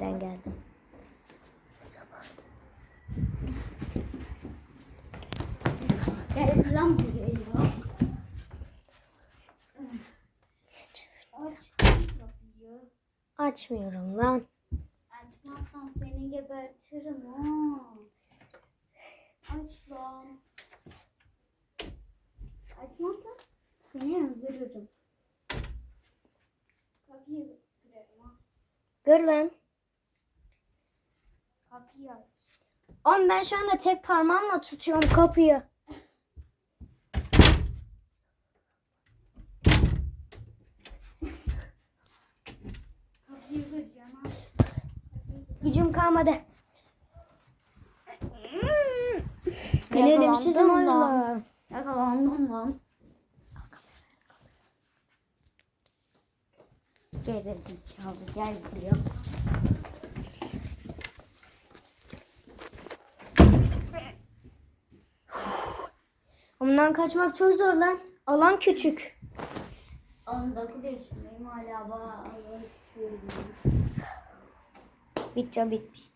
Ben geldim. Gel lan buraya ya. Açmıyorum lan. Açmazsan seni gebertirim ha. Aç lan. Açmazsan seni öldürürüm. Kapıyı kırarım ha. Gır lan. Kapıyı aç. Oğlum ben şu anda tek parmağımla tutuyorum kapıyı. Gücüm kalmadı. Ben lan. valla. Yakalandım lan. Gel zekalı gel buraya. Ondan kaçmak çok zor lan. Alan küçük. 19 yaşındayım hala bağlı tutuyorum. Video bitmiştir.